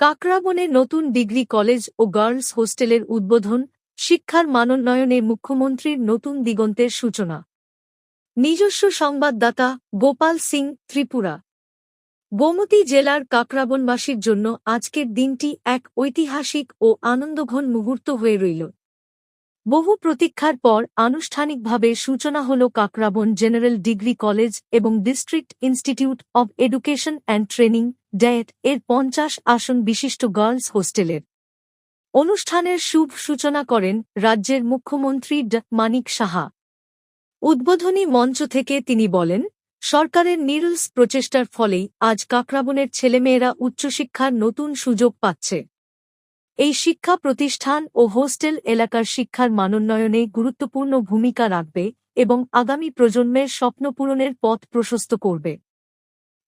কাকরাবনে নতুন degree college ও girls হোস্টেলের উদ্বোধন, শিক্ষার মানোন্নয়নে মুখ্যমন্ত্রীর নতুন দিগন্তের সূচনা। নিজস্ব সংবাদদাতা গোপাল সিং ত্রিপুরা। গোমতী জেলার কাকরাবনবাসীর জন্য আজকের দিনটি এক ঐতিহাসিক ও আনন্দঘন মুহূর্ত হয়ে রইল। বহু প্রতীক্ষার পর আনুষ্ঠানিকভাবে সূচনা হল কাকরাবন জেনারেল ডিগ্রি কলেজ এবং district institute of education and training that এর পঞ্চাশ আসন বিশিষ্ট গার্লস হোস্টেলের। অনুষ্ঠানের শুভ সূচনা করেন রাজ্যের মুখ্যমন্ত্রী ড মানিক সাহা। উদ্বোধনী মঞ্চ থেকে তিনি বলেন, সরকারের নিরলস প্রচেষ্টার ফলেই আজ কাকরাবনের ছেলেমেয়েরা উচ্চশিক্ষার নতুন সুযোগ পাচ্ছে। এই শিক্ষা প্রতিষ্ঠান ও হোস্টেল এলাকার শিক্ষার মানোন্নয়নে গুরুত্বপূর্ণ ভূমিকা রাখবে এবং আগামী প্রজন্মের স্বপ্ন পূরণের পথ প্রশস্ত করবে।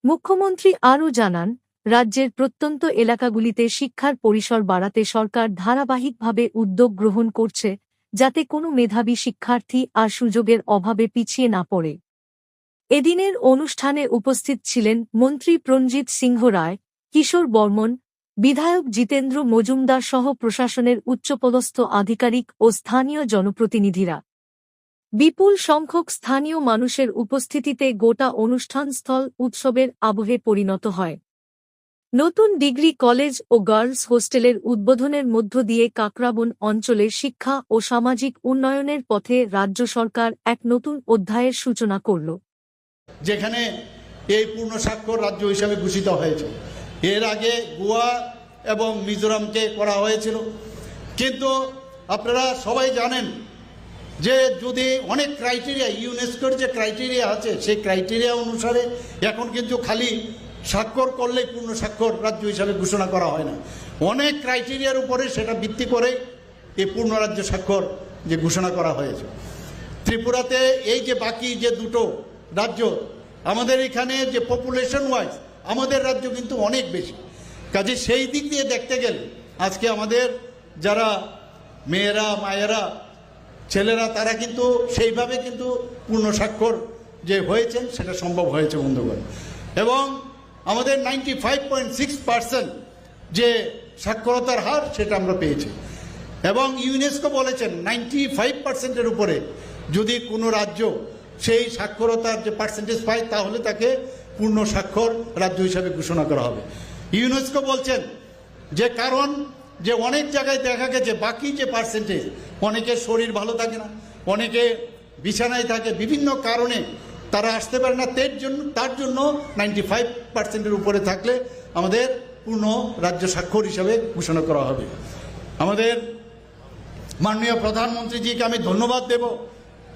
মুখ্যমন্ত্রী আরও জানান, রাজ্যের প্রত্যন্ত এলাকাগুলিতে শিক্ষার পরিসর বাড়াতে সরকার ধারাবাহিকভাবে উদ্যোগ গ্রহণ করছে, যাতে কোনো মেধাবী শিক্ষার্থী আর সুযোগের অভাবে পিছিয়ে না পড়ে। এদিনের অনুষ্ঠানে উপস্থিত ছিলেন মন্ত্রী প্রঞ্জিত সিংহ রায়, কিশোর বর্মন, বিধায়ক জিতেন্দ্র মজুমদার সহ প্রশাসনের উচ্চপদস্থ আধিকারিক ও স্থানীয় জনপ্রতিনিধিরা। বিপুল সংখ্যক স্থানীয় মানুষের উপস্থিতিতে গোটা অনুষ্ঠানস্থল উৎসবের আবহে পরিণত হয়। নতুন ডিগ্রি কলেজ ও গার্লস হোস্টেলের উদ্বোধনের মধ্য দিয়ে কাকরাবন অঞ্চলে শিক্ষা ও সামাজিক উন্নয়নের পথে রাজ্য সরকার এক নতুন অধ্যায়ের সূচনা করল। যেখানে এই পূর্ণ স্বাক্ষর রাজ্য হিসাবে ঘোষিত হয়েছে। এর আগে গোয়া এবং মিজোরামকে করা হয়েছিল। কিন্তু আপনারা সবাই জানেন যে যদি অনেক ক্রাইটেরিয়া ইউনেস্কোর যে ক্রাইটেরিয়া আছে, সেই ক্রাইটেরিয়া অনুসারে এখন কিন্তু খালি স্বাক্ষর করলেই পূর্ণ স্বাক্ষর রাজ্য হিসাবে ঘোষণা করা হয় না। অনেক ক্রাইটেরিয়ার উপরে সেটা ভিত্তি করে এই পূর্ণ রাজ্য স্বাক্ষর যে ঘোষণা করা হয়েছে। ত্রিপুরাতে এই যে বাকি যে দুটো রাজ্য, আমাদের এখানে যে পপুলেশন ওয়াইজ আমাদের রাজ্য কিন্তু অনেক বেশি। কাজে সেই দিক দিয়ে দেখতে গেলে আজকে আমাদের যারা মেয়েরা, মায়েরা ছেলেরা, তারা কিন্তু সেইভাবে কিন্তু পূর্ণ স্বাক্ষর যে হয়েছেন, সেটা সম্ভব হয়েছে বন্ধুগণ। এবং আমাদের ninety five point six percent যে সাক্ষরতার হার, সেটা আমরা পেয়েছি। এবং ইউনেস্কো বলেছেন নাইনটি ফাইভ পার্সেন্টের উপরে যদি কোনো রাজ্য সেই সাক্ষরতার যে পার্সেন্টেজ পায়, তাহলে তাকে পূর্ণ স্বাক্ষর রাজ্য হিসাবে ঘোষণা করা হবে। ইউনেস্কো বলছেন যে, কারণ যে অনেক জায়গায় দেখা গেছে, বাকি যে পার্সেন্টেজ অনেকের শরীর ভালো থাকে না, অনেকে বিছানায় থাকে, বিভিন্ন কারণে তারা আসতে পারে না। তার জন্য তার জন্য নাইনটি ফাইভ পার্সেন্টের উপরে থাকলে আমাদের পূর্ণ রাজ্য স্বাক্ষর হিসাবে ঘোষণা করা হবে। আমাদের মাননীয় প্রধানমন্ত্রীজিকে আমি ধন্যবাদ দেব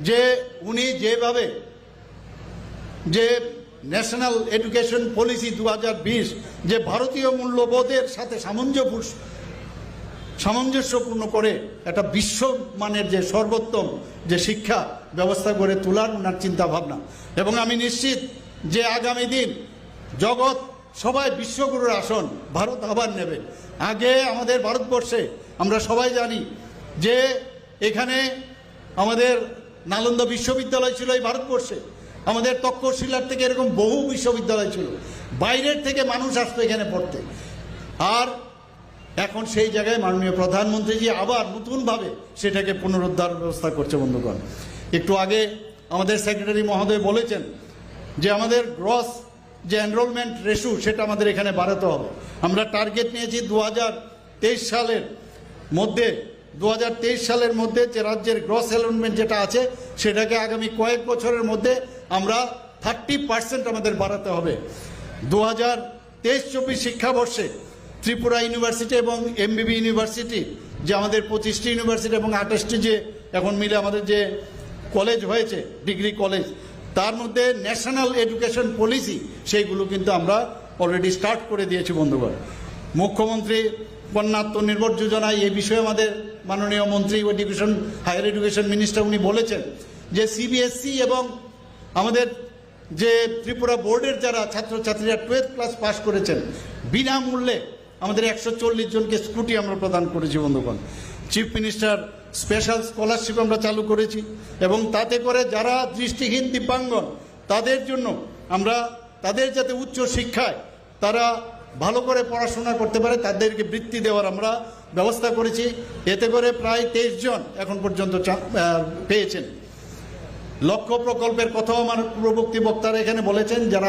যে উনি যেভাবে যে ন্যাশনাল এডুকেশন পলিসি দু হাজার বিশ, যে ভারতীয় মূল্যবোধের সাথে সামঞ্জস্য সামঞ্জস্যপূর্ণ করে একটা বিশ্বমানের যে সর্বোত্তম যে শিক্ষা ব্যবস্থা গড়ে তোলার ওনার চিন্তাভাবনা। এবং আমি নিশ্চিত যে আগামী দিন জগৎ সবাই বিশ্বগুরুর আসন, ভারত আবার নেবে। আগে আমাদের ভারতবর্ষে আমরা সবাই জানি যে এখানে আমাদের নালন্দা বিশ্ববিদ্যালয় ছিল এই ভারতবর্ষে। আমাদের তক্ষশিলার থেকে এরকম বহু বিশ্ববিদ্যালয় ছিল। বাইরের থেকে মানুষ আসতো এখানে পড়তে। আর এখন সেই জায়গায় মাননীয় প্রধানমন্ত্রীজি আবার নতুনভাবে সেটাকে পুনরুদ্ধার ব্যবস্থা করছে বন্ধুগণ। একটু আগে আমাদের সেক্রেটারি মহোদয় বলেছেন যে আমাদের গ্রস যে এনরোলমেন্ট রেশু সেটা আমাদের এখানে বাড়াতে হবে। আমরা টার্গেট নিয়েছি দু হাজার তেইশ সালের মধ্যে দু হাজার তেইশ সালের মধ্যে যে রাজ্যের গ্রস এনরোলমেন্ট যেটা আছে, সেটাকে আগামী কয়েক বছরের মধ্যে আমরা থার্টি পার্সেন্ট আমাদের বাড়াতে হবে। দু হাজার তেইশ চব্বিশ শিক্ষাবর্ষে ত্রিপুরা ইউনিভার্সিটি এবং এমবিবি ইউনিভার্সিটি যে আমাদের পঁচিশটি ইউনিভার্সিটি এবং আঠাশটি যে এখন মিলে আমাদের যে কলেজ হয়েছে, ডিগ্রি কলেজ, তার মধ্যে ন্যাশনাল এডুকেশন পলিসি সেইগুলো কিন্তু আমরা অলরেডি স্টার্ট করে দিয়েছি বন্ধুগণ। মুখ্যমন্ত্রী কন্যা আত্মনির্ভর যোজনায় এই বিষয়ে আমাদের মাননীয় মন্ত্রী ও এডুকেশন হায়ার এডুকেশন মিনিস্টার উনি বলেছেন যে সিবিএসসি এবং আমাদের যে ত্রিপুরা বোর্ডের যারা ছাত্রছাত্রীরা টুয়েলভ ক্লাস পাস করেছেন, বিনামূল্যে আমাদের একশো চল্লিশ জনকে স্কুটি আমরা প্রদান করেছি, বন্ধুগণ। চিফ মিনিস্টার স্পেশাল স্কলারশিপ আমরা চালু করেছি এবং তাতে করে যারা দৃষ্টিহীন দিব্যাঙ্গন, তাদের জন্য আমরা, তাদের যাতে উচ্চ শিক্ষায় তারা ভালো করে পড়াশোনা করতে পারে, তাদেরকে বৃত্তি দেওয়ার আমরা ব্যবস্থা করেছি। এতে করে প্রায় তেইশ জন এখন পর্যন্ত পেয়েছেন। লক্ষ্য প্রকল্পের কথাও আমার পূর্ববর্তী বক্তারা এখানে বলেছেন, যারা